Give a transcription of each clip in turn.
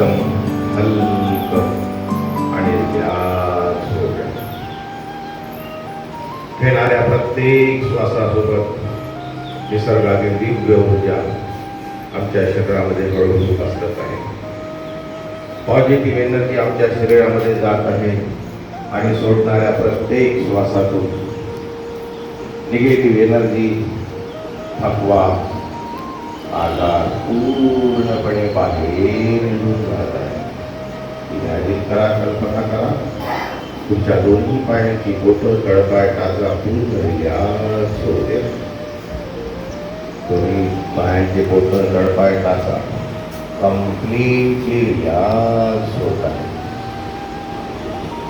एकदम हलकं आणि रिलॅक्स घेणाऱ्या प्रत्येक श्वासासोबत निसर्गातील दिव्य ऊर्जा आमच्या शरीरामध्ये हळूहळू पसरत आहे. पॉझिटिव्ह एनर्जी आमच्या शरीरामध्ये जात आहे आणि सोडणाऱ्या प्रत्येक श्वासातून निगेटिव्ह एनर्जी थकवा आजार पूर्णपणे बाहेर निघून जात आहे. करा कल्पना करा. तुमच्या दोन्ही पायांची बोटं तळपाय टाचा पूर्ण रिलॅक्स होते दोन्ही पायांचे बोटं तळपाय टाचा कम्प्लिटली रिलॅक्स होत आहे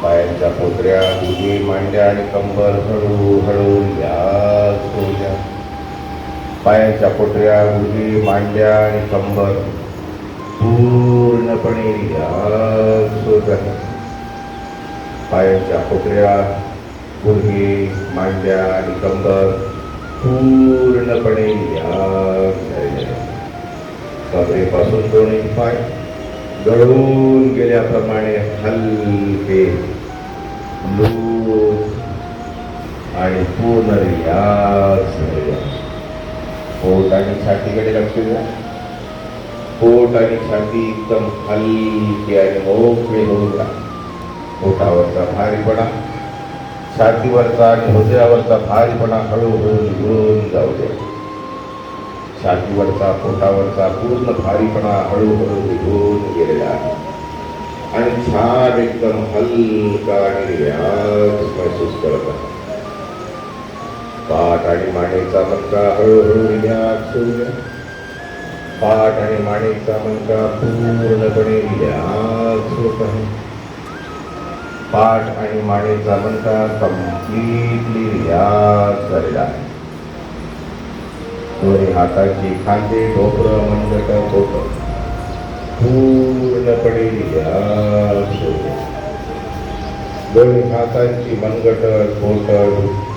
पायांच्या पोटऱ्या गुडघे मांड्या आणि कंबर हळूहळू रिलॅक्स होऊ द्या पायांच्या पोटऱ्या गुडघे मांड्या आणि कंबर पूर्णपणे रिलॅक्स आहे. पायांच्या पोटऱ्या गुडघे मांड्या आणि कंबर पूर्णपणे रिलॅक्स कमरेपासून दोन्ही पाय गळून गेल्याप्रमाणे हलके लूज आणि पूर्ण रिलॅक्स झालेले पोट आणि छातीकडे लक्ष द्या. पोट आणि छाती एकदम हलकी आणि मोकळे होऊ द्या पोटावरचा भारीपणा छातीवरचा आणि हृदयावरचा भारीपणा हळूहळू निघून जाऊ दे. छातीवरचा पोटावरचा पूर्ण भारीपणा हळूहळू निघून गेलेला आहे. आणि छान एकदम हलका आणि रिलॅक्स महसूस करत आहे. पाठ आणि मानेचा मणका हळूहळू रिलॅक्स होऊ पाठ आणि मानेचा मणका पूर्णपणे रिलॅक्स होत आहे पाठ आणि मानेचा मणका कम्प्लिटली रिलॅक्स झालेला आहे. दोन्ही हाताची खांदे डोकरं मंडक पोट पूर्णपणे रिलॅक्स होते दोन्ही हातांची मनगट पोट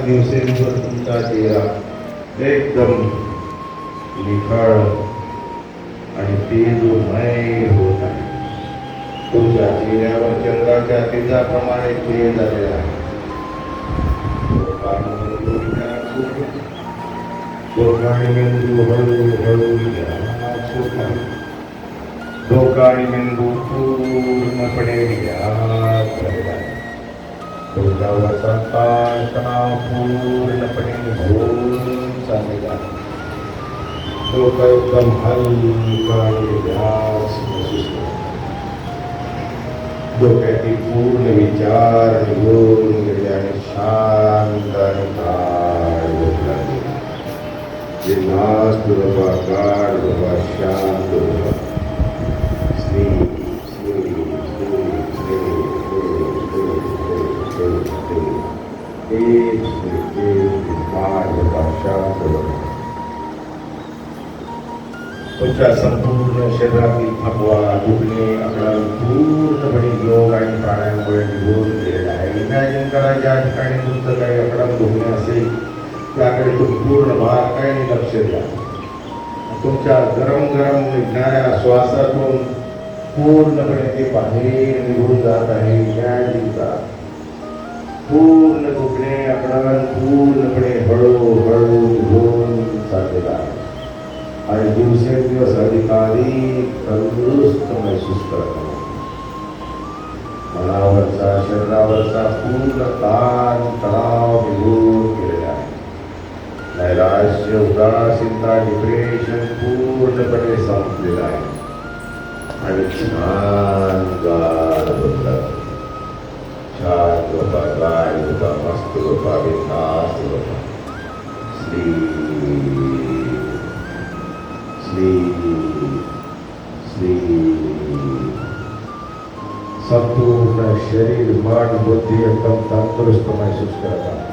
दिवसेंवर तुमचा चेहरा एकदम निखळ आणि तेजोमय होत आहे. तुमच्या चेहऱ्यावर चंद्राच्या तेजाप्रमाणे तेज झालेला आहे डोकाणी मेंदू हळूहळू रिलॅक्स होत मेंदू पूर्णपणे Gawa santai kenal dan. Jelas berbagar तुमच्या संपूर्ण शरीरातील थकवा दुखणे आपला पूर्णपणे योग आणि प्राण्यामुळे निघून गेलेला आहे. इमॅजिन करा ज्या ठिकाणी तुमचं काही अकडम दुखणे असेल त्याकडे तुम्ही पूर्ण बारकाईने लक्ष द्या. तुमच्या गरम गरम निघणाऱ्या श्वासातून पूर्णपणे ते बाहेर निघून जात आहे. इमॅजिन करा. पूर्ण दुखणे अकडण पूर्णपणे हळूहळू निघून चाललेला आहे. आज दिवसेंदिवस अधिकाधिक तंदुरुस्त महसूस करत आहे मनावरचा शरीरावरचा पूर्ण ताण तणाव निघून गेलेला आहे. नैराश्य उदासीनता डिप्रेशन पूर्णपणे संपलेलं आहे. आणि छान गार होत छान झोपा गाय झोपा मस्त झोपा बिंदास झोपा शरीर मन बुद्धी एकदम तंदुरुस्त महसूस करत आहात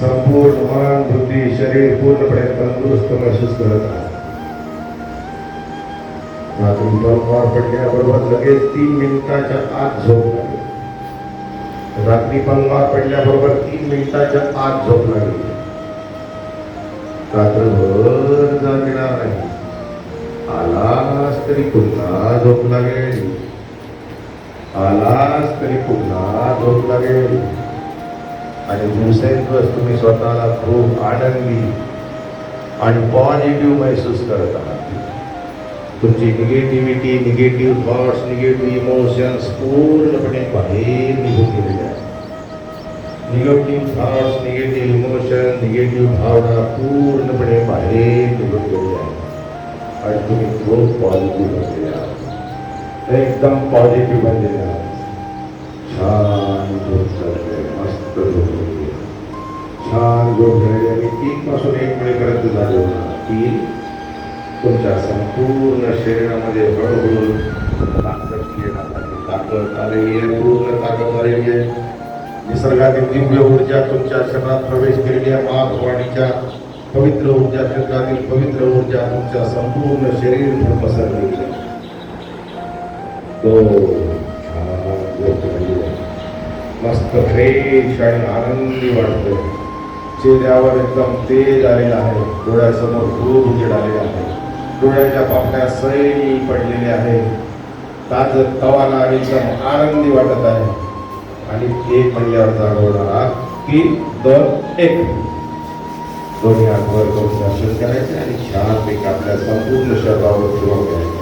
संपूर्ण मन बुद्धी शरीर पूर्णपणे तंदुरुस्त महसूस करत रात्री बरोबर पडल्याबरोबर लगेच तीन मिनिटाच्या आत झोप लागली. रात्री बंगार पडल्याबरोबर तीन मिनिटाच्या आत झोप लागली. रात्रभर जागणार नाही आलास तरी पुन्हा झोप लागेल. आलास तरी पुन्हा झोप लागेल. आणि दिवसेंदिवस तुम्ही स्वतःला खूप आनंदी आणि पॉझिटिव्ह महसूस करत आहात. तुमची negativity negative thoughts negative emotions पूर्णपणे बाहेर निघून गेलेले आहेत. Negative thoughts negative emotion negative भावना पूर्णपणे बाहेर निघून गेलेल्या आहेत. आणि तुम्ही खूप पॉझिटिव्ह असलेले आहात. एकदम पॉझिटिव्ह बनलेले छान झोप लागले मस्त झोप छान झोप झाली आणि तीन पासून एक वेळेपर्यंत झाले होणार तीन तुमच्या संपूर्ण शरीरामध्ये हळूहळू ताकद येणार आहे. ताकद आलेली आहे पूर्ण ताकद आलेली आहे. निसर्गातील दिव्य ऊर्जा तुमच्या शरीरात प्रवेश केलेली आहे. महाभवानीच्या पवित्र ऊर्जा शरीरातील पवित्र ऊर्जा तुमच्या संपूर्ण शरीर पसरलेली आहे. तो छान मस्त फ्रेश आणि आनंदी वाटतोय. चेहऱ्यावर एकदम तेज आलेलं आहे. डोळ्यासमोर खूप उजेड आलेला आहे. डोळ्याच्या पापण्या सैल पडलेले आहे. ताज तवाला आणि एकदम आनंदी वाटत आहे. आणि एक म्हणल्यावर जागवणारा की दोन एक दोन्ही हात करून दर्शन करायचे आणि छानपैकी आपल्या संपूर्ण शरीरावर फिरवून घ्यायचे